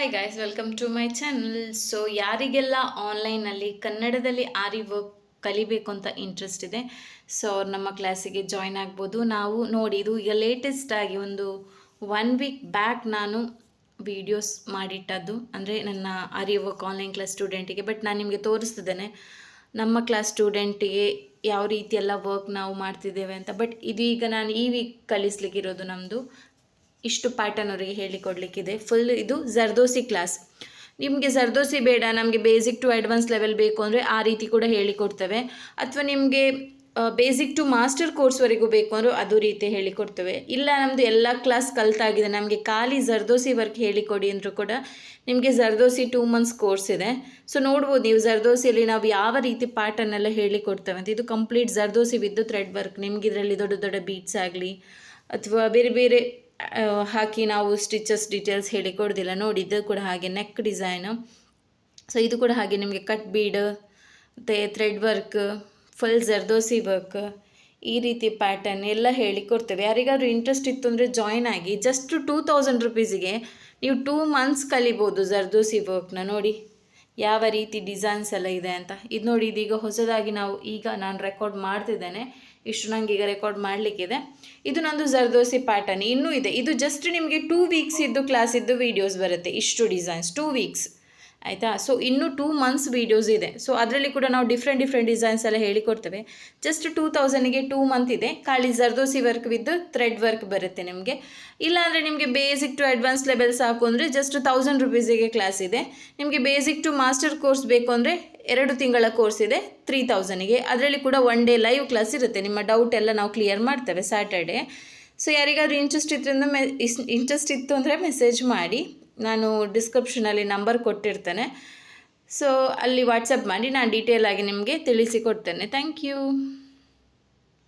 Hi guys welcome to my channel so ಯಾರಿಗೆಲ್ಲ ಆನ್ಲೈನಲ್ಲಿ ಕನ್ನಡದಲ್ಲಿ ಆರಿ ವರ್ಕ್ ಕಲಿಬೇಕು ಅಂತ ಇಂಟ್ರೆಸ್ಟ್ ಇದೆ ಸೊ ಅವ್ರು ನಮ್ಮ ಕ್ಲಾಸಿಗೆ ಜಾಯ್ನ್ ಆಗ್ಬೋದು. ನಾವು ನೋಡಿ, ಇದು ಈಗ ಲೇಟೆಸ್ಟ್ ಆಗಿ ಒಂದು ಒನ್ ವೀಕ್ ಬ್ಯಾಕ್ ನಾನು ವಿಡಿಯೋಸ್ ಮಾಡಿಟ್ಟದ್ದು. ಅಂದರೆ ನನ್ನ ಆರಿ ವರ್ಕ್ ಆನ್ಲೈನ್ ಕ್ಲಾಸ್ ಸ್ಟೂಡೆಂಟಿಗೆ ಬಟ್ ನಾನು ನಿಮಗೆ ತೋರಿಸ್ತಿದ್ದೇನೆ. ನಮ್ಮ ಕ್ಲಾಸ್ ಸ್ಟೂಡೆಂಟಿಗೆ ಯಾವ ರೀತಿ ಎಲ್ಲ ವರ್ಕ್ ನಾವು ಮಾಡ್ತಿದ್ದೇವೆ ಅಂತ ಬಟ್ ಇದೀಗ ನಾನು ಈ ವೀಕ್ ಕಲಿಸ್ಲಿಕ್ಕಿರೋದು ನಮ್ಮದು ಇಷ್ಟು ಪ್ಯಾಟರ್ನ್ ಅವರಿಗೆ ಹೇಳಿಕೊಡ್ಲಿಕ್ಕಿದೆ. ಫುಲ್ ಇದು ಜರ್ದೋಸಿ ಕ್ಲಾಸ್ ನಿಮಗೆ ಜರ್ದೋಸಿ ಬೇಡ, ನಮಗೆ ಬೇಸಿಕ್ ಟು ಅಡ್ವಾನ್ಸ್ ಲೆವೆಲ್ ಬೇಕು ಅಂದರೆ ಆ ರೀತಿ ಕೂಡ ಹೇಳಿಕೊಡ್ತವೆ. ಅಥವಾ ನಿಮಗೆ ಬೇಸಿಕ್ ಟು ಮಾಸ್ಟರ್ ಕೋರ್ಸ್ವರೆಗೂ ಬೇಕು ಅಂದರೂ ಅದು ರೀತಿ ಹೇಳಿಕೊಡ್ತೇವೆ. ಇಲ್ಲ ನಮ್ಮದು ಎಲ್ಲ ಕ್ಲಾಸ್ ಕಲ್ತಾಗಿದೆ. ನಮಗೆ ಖಾಲಿ ಜರ್ದೋಸಿ ವರ್ಕ್ ಹೇಳಿಕೊಡಿ ಅಂದರೂ ಕೂಡ ನಿಮಗೆ ಜರ್ದೋಸಿ ಟೂ ಮಂತ್ಸ್ ಕೋರ್ಸ್ ಇದೆ. ಸೊ ನೋಡ್ಬೋದು ನೀವು ಜರ್ದೋಸಿಯಲ್ಲಿ ನಾವು ಯಾವ ರೀತಿ ಪ್ಯಾಟರ್ನ್ ಎಲ್ಲ ಹೇಳಿಕೊಡ್ತೇವೆ ಅಂತ. ಇದು complete zardosi with thread work ನಿಮಗೆ ಇದರಲ್ಲಿ ದೊಡ್ಡ ದೊಡ್ಡ ಬೀಟ್ಸ್ ಆಗಲಿ, ಅಥವಾ ಬೇರೆ ಬೇರೆ ಹಾಕಿ ನಾವು ಸ್ಟಿಚಸ್ ಡೀಟೇಲ್ಸ್ ನೋಡಿ, ಇದು ಕೂಡ ಹಾಗೆ ನೆಕ್ ಡಿಸೈನ್ ಸೊ ಇದು ಕೂಡ ಹಾಗೆ ನಿಮಗೆ ಕಟ್ ಬೀಡ್ ಮತ್ತು thread work full zardosi work ಈ ರೀತಿ ಪ್ಯಾಟರ್ನ್ ಎಲ್ಲ ಹೇಳಿ ಕೊಡ್ತೇವೆ. ಯಾರಿಗಾದ್ರೂ ಇಂಟ್ರೆಸ್ಟ್ ಇತ್ತು ಅಂದರೆ ಜಾಯ್ನ್ ಆಗಿ. ಜಸ್ಟ್ ಟೂ ತೌಸಂಡ್ ರುಪೀಸಿಗೆ ನೀವು ಟೂ ಮಂತ್ಸ್ ಕಲಿಬೋದು ಜರ್ದೋಸಿ ವರ್ಕ್ನ ನೋಡಿ. ಯಾವ ರೀತಿ ಡಿಸೈನ್ಸ್ ಎಲ್ಲ ಇದೆ ಅಂತ. ಇದು ನೋಡಿ ಇದೀಗ ಹೊಸದಾಗಿ ನಾವು ಈಗ ನಾನು ರೆಕಾರ್ಡ್ ಮಾಡ್ತಿದ್ದೇನೆ. ಇಷ್ಟು ನನಗೆ ಈಗ ರೆಕಾರ್ಡ್ ಮಾಡಲಿಕ್ಕಿದೆ. ಇದು ನಂದು ಜರ್ದೋಸಿ ಪ್ಯಾಟರ್ನ್ ಇನ್ನೂ ಇದೆ. ಇದು ಜಸ್ಟ್ ನಿಮಗೆ ಟೂ ವೀಕ್ಸ್ ಇದ್ದು ಕ್ಲಾಸ್ ಇದ್ದು ವೀಡಿಯೋಸ್ ಬರುತ್ತೆ. ಇಷ್ಟು ಡಿಸೈನ್ಸ್ ಟೂ ವೀಕ್ಸ್ ಆಯಿತಾ? ಸೊ ಇನ್ನೂ ಟೂ ಮಂತ್ಸ್ ವೀಡಿಯೋಸ್ ಇದೆ. ಸೊ ಅದರಲ್ಲಿ ಕೂಡ ನಾವು ಡಿಫ್ರೆಂಟ್ ಡಿಫ್ರೆಂಟ್ ಡಿಸೈನ್ಸ್ ಎಲ್ಲ ಹೇಳಿಕೊಡ್ತೇವೆ ಜಸ್ಟ್ ಟೂ ತೌಸಂಡಿಗೆ ಟೂ ಮಂತ್ ಇದೆ. ಖಾಲಿ zardosi work with thread work ಬರುತ್ತೆ ನಿಮಗೆ. ಇಲ್ಲಾಂದರೆ ನಿಮಗೆ ಬೇಸಿಕ್ ಟು ಅಡ್ವಾನ್ಸ್ ಲೆವೆಲ್ ಸಾಕು ಅಂದರೆ ಜಸ್ಟ್ ತೌಸಂಡ್ ರುಪೀಸಿಗೆ ಕ್ಲಾಸ್ ಇದೆ. ನಿಮಗೆ ಬೇಸಿಕ್ ಟು ಮಾಸ್ಟರ್ ಕೋರ್ಸ್ ಬೇಕು ಅಂದರೆ ಎರಡು ತಿಂಗಳ ಕೋರ್ಸ್ ಇದೆ ತ್ರೀ ತೌಸಂಡಿಗೆ ಅದರಲ್ಲಿ ಕೂಡ ಒನ್ ಡೇ ಲೈವ್ ಕ್ಲಾಸ್ ಇರುತ್ತೆ. ನಿಮ್ಮ ಡೌಟ್ ಎಲ್ಲ ನಾವು ಕ್ಲಿಯರ್ ಮಾಡ್ತೇವೆ ಸ್ಯಾಟರ್ಡೆ ಸೊ ಯಾರಿಗಾದ್ರೂ ಇಂಟ್ರೆಸ್ಟ್ ಇದ್ರಿಂದ ಮೆ ಇಂಟ್ರೆಸ್ಟ್ ಇತ್ತು ಅಂದರೆ ಮೆಸೇಜ್ ಮಾಡಿ. ನಾನು ಡಿಸ್ಕ್ರಿಪ್ಷನಲ್ಲಿ ನಂಬರ್ ಕೊಟ್ಟಿರ್ತೇನೆ. ಸೊ ಅಲ್ಲಿ ವಾಟ್ಸಪ್ ಮಾಡಿ ನಾನು ಡೀಟೇಲಾಗಿ ನಿಮಗೆ ತಿಳಿಸಿ ಕೊಡ್ತೇನೆ. Thank you